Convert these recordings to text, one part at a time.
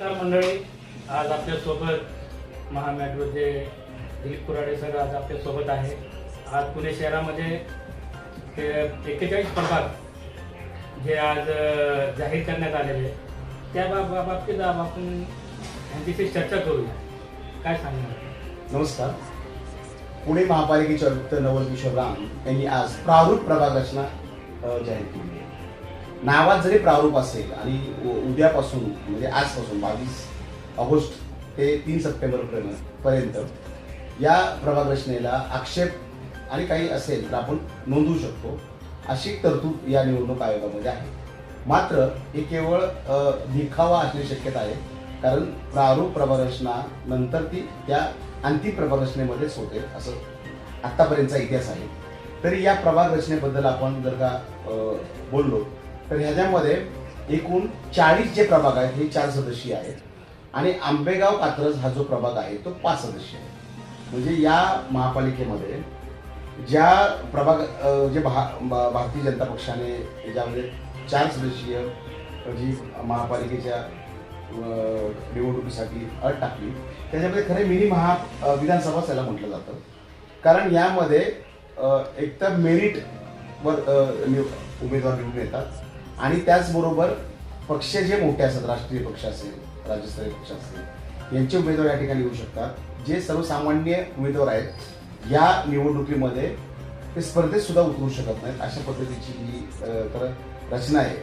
मंडळी आज आपल्यासोबत महामेट्रोचे दिलीप कुराडे सर आज आपल्यासोबत आहे. आज पुणे शहरामध्ये ते एक्केचाळीस प्रभाग जे आज जाहीर करण्यात आलेले त्या बाब बाबतीत आपण यांच्याशी चर्चा करूया काय सांगणार? नमस्कार. पुणे महापालिकेचे आयुक्त नवल किशोर राम यांनी आज प्रारूप प्रभाग रचना जाहीर केली आहे. नावात जरी प्रारूप असेल आणि उ- उद्यापासून म्हणजे आजपासून बावीस ऑगस्ट ते तीन सप्टेंबर पर्यंत या प्रभाग रचनेला आक्षेप आणि काही असेल तर आपण नोंदवू शकतो. अशी तरतूद या निवडणूक आयोगामध्ये आहे. मात्र हे केवळ दिखावा असण्याची शक्यता आहे. कारण प्रारूप प्रभाग रचना नंतर ती त्या अंतिम प्रभागरचनेमध्येच होते असं आत्तापर्यंतचा इतिहास आहे. तरी या प्रभाग रचनेबद्दल आपण जर का बोललो तर ह्याच्यामध्ये एकूण चाळीस जे प्रभाग आहेत हे चार सदस्यीय आहेत. आणि आंबेगाव कात्रज हा जो प्रभाग आहे तो पाच सदस्य आहे. म्हणजे या महापालिकेमध्ये ज्या प्रभाग जे भा भारतीय जनता पक्षाने याच्यामध्ये चार सदस्यीय जी महापालिकेच्या निवडणुकीसाठी अट टाकली. त्याच्यामध्ये खरे मिनी महा विधानसभा त्याला म्हटलं जातं. कारण यामध्ये एकतर एक तर मेरिटवर निव- उमेदवार निवडून येतात. आणि त्याचबरोबर पक्ष जे मोठे असतात राष्ट्रीय पक्ष असेल राज्यस्तरीय पक्ष असेल यांचे उमेदवार या ठिकाणी येऊ शकतात. जे सर्वसामान्य उमेदवार आहेत या निवडणुकीमध्ये ते स्पर्धेत सुद्धा उतरू शकत नाहीत अशा पद्धतीची ही तर रचना आहे.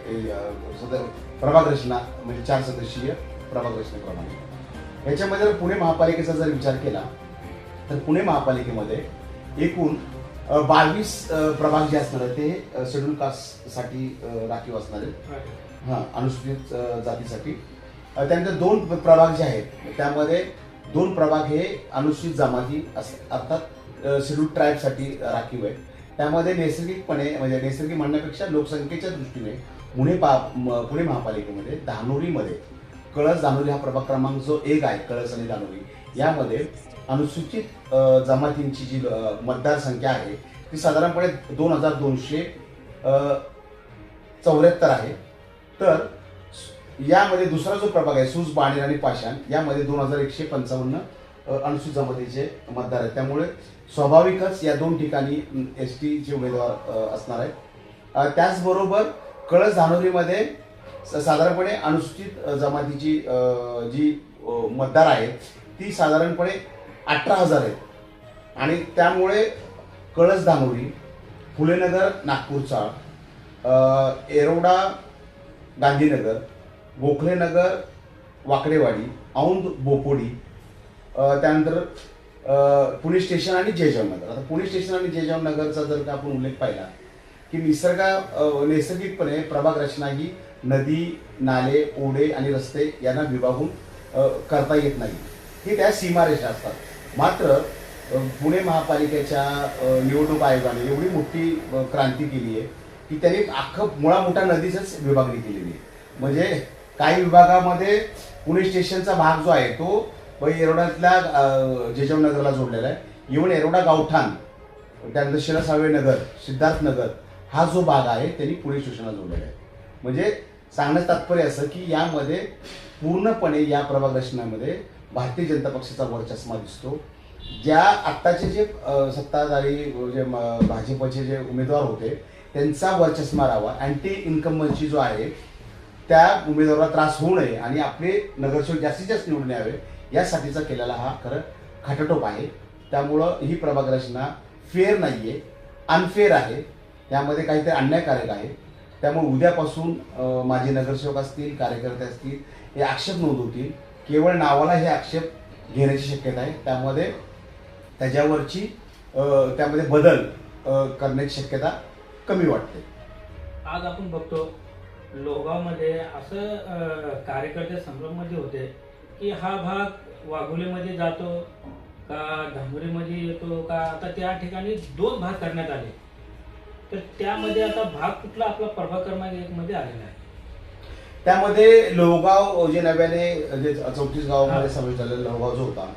सद- प्रभाग रचना म्हणजे चार सदस्यीय प्रभाग रचनेप्रमाणे याच्यामध्ये जर पुणे महापालिकेचा जर विचार केला तर पुणे महापालिकेमध्ये एकूण बावीस प्रभाग जे असणार आहेत ते शेड्यूल कास्टसाठी राखीव असणार आहेत. हां. अनुसूचित जातीसाठी. त्यानंतर दोन प्रभाग जे आहेत त्यामध्ये दोन प्रभाग हे अनुसूचित जमाती अस अर्थात शेड्यूल ट्राईबसाठी राखीव आहे त्यामध्ये नैसर्गिकपणे म्हणजे नैसर्गिक म्हणण्यापेक्षा लोकसंख्येच्या दृष्टीने पुणे पा पुणे महापालिकेमध्ये धानोरीमध्ये कळस धानोरी हा प्रभाग क्रमांक जो एक आहे कळस आणि धानोरी यामध्ये अनुसूचित जमातींची जी मतदारसंख्या आहे ती साधारणपणे दोन हजार दोनशे चौऱ्याहत्तर आहे. तर यामध्ये दुसरा जो प्रभाग आहे सूज बाणेर आणि पाषाण यामध्ये दोन हजार एकशे पंचावन्न अनुसूचित जमातीचे मतदार आहेत. त्यामुळे स्वाभाविकच या दोन ठिकाणी एस टीचे उमेदवार असणार आहेत. त्याचबरोबर कळस धानोरीमध्ये स- साधारणपणे अनुसूचित जमातीची जी मतदार आहेत ती साधारणपणे अठरा हजार आहेत. आणि त्यामुळे कळस धानोरी फुलेनगर नागपूरचा एरोडा गांधीनगर गोखलेनगर वाकडेवाडी औंध बोपोडी त्यानंतर पुणे स्टेशन आणि जयजावनगर आता पुणे स्टेशन आणि जयजाव नगरचा जर का आपण उल्लेख पाहिला की निसर्गा नैसर्गिकपणे प्रभाग रचना ही नदी नाले ओढे आणि रस्ते यांना विभागून करता येत नाही. ही त्या सीमारेषा असतात. मात्र पुणे महापालिकेच्या निवडणूक आयोगाने एवढी मोठी क्रांती केली आहे की त्यांनी अख्खं मुळा मोठा नदीचंच विभागणी केलेली आहे. म्हणजे काही विभागामध्ये पुणे स्टेशनचा भाग जो आहे तो व येरवड्यातल्या जेजवनगरला नगरला जोडलेला आहे. इव्हन येरवडा गावठाण त्यानंतर शिरसावे नगर सिद्धार्थ नगर हा जो भाग आहे त्यांनी पुणे स्टेशनला जोडलेला आहे. म्हणजे सांगण्याचं तात्पर्य असं की यामध्ये पूर्णपणे या प्रभाग रचनामध्ये भारतीय जनता पक्षाचा वर्चस्मा दिसतो. ज्या आत्ताचे जे सत्ताधारी जे भाजपचे जे उमेदवार होते त्यांचा वर्चस्मा राहावा. अँटी इन्कमची जो आहे त्या उमेदवाराला त्रास होऊ नये आणि आपले नगरसेवक जास्तीत जास्त निवडून यावे. यासाठीचा केलेला हा खरं खटटोप आहे. त्यामुळं ही प्रभाग रचना फेअर नाही आहे अनफेअर आहे. त्यामध्ये काहीतरी अन्यायकारक आहे. त्यामुळे उद्यापासून माजी नगरसेवक असतील कार्यकर्ते असतील हे आक्षेप नोंदवतील. केवळ नावाला हे आक्षेप घेण्याची शक्यता आहे. त्यामध्ये त्याच्यावरची त्यामध्ये बदल करण्याची शक्यता कमी वाटते. आज आपण बघतो लोगावमध्ये असं कार्यकर्ते संभ्रममध्ये होते. की हा भाग वाघोलीमध्ये जातो का धांबुरीमध्ये येतो का? आता त्या ठिकाणी दोन भाग करण्यात आले. तर त्यामध्ये आता भाग कुठला आपला प्रभाग क्रमांक एक मध्ये आलेला आहे? त्यामध्ये लोहगाव जे नव्याने जे चौतीस गावामध्ये समावेश झालेला लोहगाव जो होता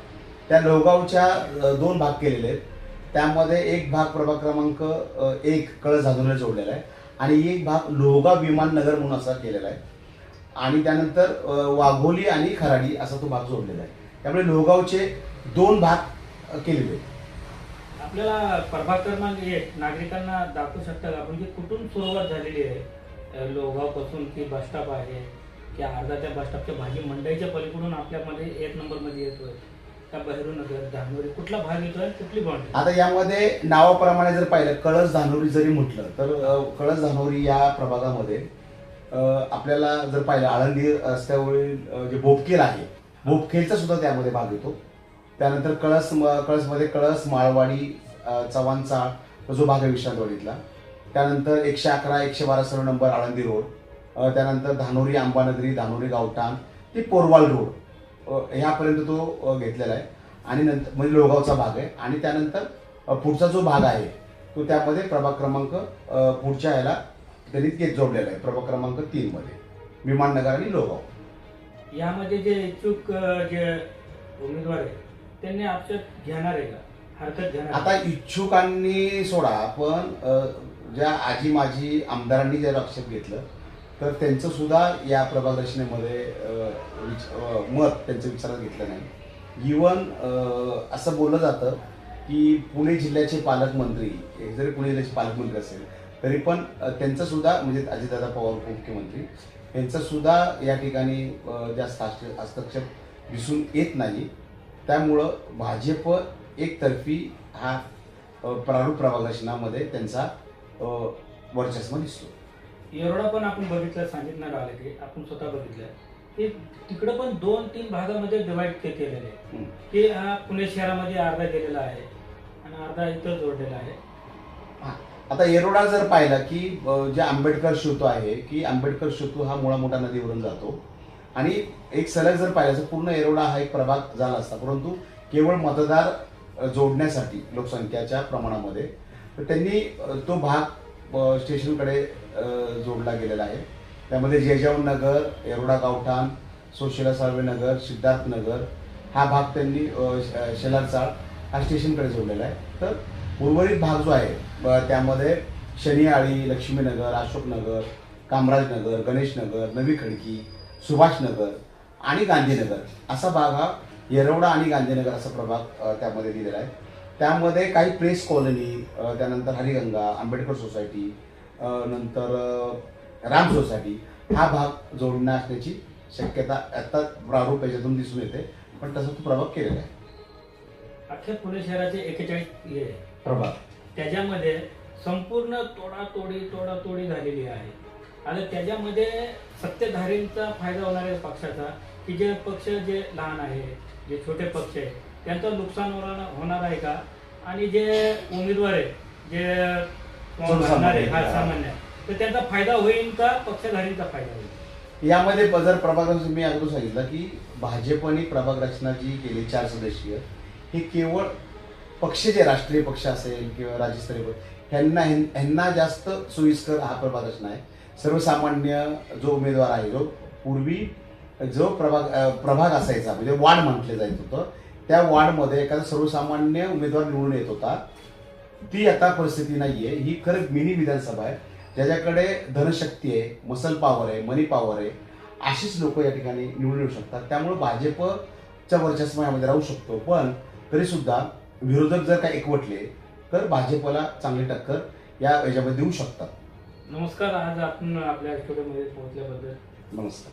त्या लोहगावच्या दोन भाग केलेले आहेत. त्यामध्ये एक भाग प्रभाग क्रमांक एक कळस झाजूरला जोडलेला आहे आणि एक भाग लोहगाव विमान नगर म्हणून असा केलेला आहे. आणि त्यानंतर वाघोली आणि खराडी असा तो भाग जोडलेला आहे. त्यामुळे लोहगावचे दोन भाग केलेले आपल्याला प्रभाग क्रमांक एक नागरिकांना दाखवू शकता का? आपण की कुठून सुरुवात झालेली आहे? अं, लोहगावपासून की बस स्टॉप आहे की अर्धा त्या बस स्टॉपच्या भाजी मंडईच्या पलीकडून आपल्यामध्ये एक नंबरमध्ये येतोय का बहिरूनगर धानोरी कुठला भाग येतोय कुठली बाउंड्री आता यामध्ये नावाप्रमाणे जर पाहिलं कळस धानोरी जरी म्हटलं तर कळस धानोरी या प्रभागामध्ये आपल्याला जर पाहिलं आळंदी रस्त्यावरील जे बोपकेल आहे बोपखेलचा सुद्धा त्यामध्ये भाग येतो. त्यानंतर कळस म- कळसमध्ये कळस माळवाडी चव्हाणचा जो भाग आहे विश्रांतवाडीतला. त्यानंतर एकशे अकरा एकशे बारा सर्व नंबर आळंदी रोड. त्यानंतर धानोरी आंबानगरी धानोरी गावठाण ते पोरवाल रोड. ह्यापर्यंत तो घेतलेला आहे. आणि नंतर म्हणजे लोगावचा भाग आहे. आणि त्यानंतर पुढचा जो भाग आहे तो त्यामध्ये प्रभाग क्रमांक पुढच्या ह्याला त्यांनी तेच जोडलेला आहे. प्रभाग क्रमांक तीन मध्ये. विमाननगर आणि लोहगाव. यामध्ये जे इच्छुक अं, जे उमेदवार आहे त्यांनी आपल्यात घेणार आहे का? हरकत घेणार आहे? आता इच्छुकांनी सोडा पण अ, ज्या आजी माजी आमदारांनी जर आक्षेप घेतलं तर त्यांचं सुद्धा या प्रभाग रचनेमध्ये अ, विच- अ, मत त्यांचं विचारात घेतलं नाही. इवन असं बोललं जातं की पुणे जिल्ह्याचे पालकमंत्री जरी पुणे जिल्ह्याचे पालकमंत्री असेल तरी पण त्यांचं सुद्धा म्हणजे अजितदादा पवार उपमुख्यमंत्री यांचं सुद्धा या ठिकाणी जास्त हस्त- हस्तक्षेप दिसून येत नाही. त्यामुळं भाजप एकतर्फी हा प्रारूप प्रभाग रचनामध्ये त्यांचा वर्चस्व दिसतो. येरवडा पण आपण बघितलं सांगितलं आलं की आपण स्वतः बघितलं. तिकडं पण दोन तीन भागामध्ये डिवाइड केलेले आहे. की हा पुणे शहरामध्ये अर्धा गेलेला आहे आणि अर्धा इथं जोडलेला आहे. हा. आता येरोडा जर पाहिला की जे आंबेडकर सेतू आहे की आंबेडकर सेतू हा मुळा मोठा नदीवरून जातो. आणि एक सलग जर पाहिलं तर पूर्ण येरोडा हा एक प्रभाग झाला असता परंतु केवळ मतदार जोडण्यासाठी लोकसंख्याच्या प्रमाणामध्ये तर त्यांनी तो भाग स्टेशनकडे जोडला गेलेला आहे. त्यामध्ये जेजाऊन नगर येरोडा गावठाण सोशेला साळवे नगर सिद्धार्थ नगर हा भाग त्यांनी श- शेलारचाळ हा स्टेशनकडे जोडलेला आहे. तर उर्वरित भाग जो आहे त्यामध्ये शनिआळी लक्ष्मीनगर अशोकनगर कामराजनगर गणेशनगर नवी खडकी सुभाषनगर आणि गांधीनगर असा भाग हा येरवडा आणि गांधीनगर असा प्रभाग त्यामध्ये दिलेला आहे. त्यामध्ये काही प्रेस कॉलनी त्यानंतर हरिगंगा आंबेडकर सोसायटी नंतर राम सोसायटी हा भाग जोडण्या असण्याची शक्यता आत्ता प्रारूप याच्यातून दिसून येते पण तसं तो प्रभाग केलेला आहे. अख्ख्या पुणे शहराचे एकेचाळीस हे आहे. प्रभाग. त्याच्यामध्ये संपूर्ण तोडातोडी तोडातोडी झालेली आहे. आणि त्याच्यामध्ये सत्तेधारींचा फायदा होणाऱ्या पक्षाचा की जे पक्ष जे लहान आहे जे छोटे पक्ष आहे त्यांचं नुकसान होणार होणार आहे का? आणि जे उमेदवार आहे जे सर्वसामान्य. आहे हा सामान्य तर त्यांचा फायदा होईल का? पक्षधारींचा फायदा होईल. यामध्ये जर प्रभाग रचना मी अगोदर सांगितलं की भाजपने प्रभाग रचना जी केली चार सदस्यीय हे केवळ पक्ष जे राष्ट्रीय पक्ष असेल किंवा राज्यस्तरीय पक्ष ह्यांना ह्यांना जास्त सोयीस्कर हा प्रभाग रचना आहे सर्वसामान्य जो उमेदवार आहे जो पूर्वी जो प्रभाग प्रभाग असायचा म्हणजे वार्ड म्हटलं जायचं होतं त्या वार्डमध्ये एखादा सर्वसामान्य उमेदवार निवडून येत होता. ती आता परिस्थिती नाही आहे ही खरं मिनी विधानसभा आहे. ज्याच्याकडे धनशक्ती आहे मसल पॉवर आहे मनी पॉवर आहे अशीच लोक या ठिकाणी निवडून येऊ शकतात. त्यामुळे भाजपच्या वर्चस्व यामध्ये राहू शकतो. पण तरी सुद्धा विरोधक जर काही एकवटले तर भाजपला चांगली टक्कर या याच्यामध्ये देऊ शकतात. नमस्कार आज आपण आपल्या स्टुडिओमध्ये पोहोचल्याबद्दल. नमस्कार.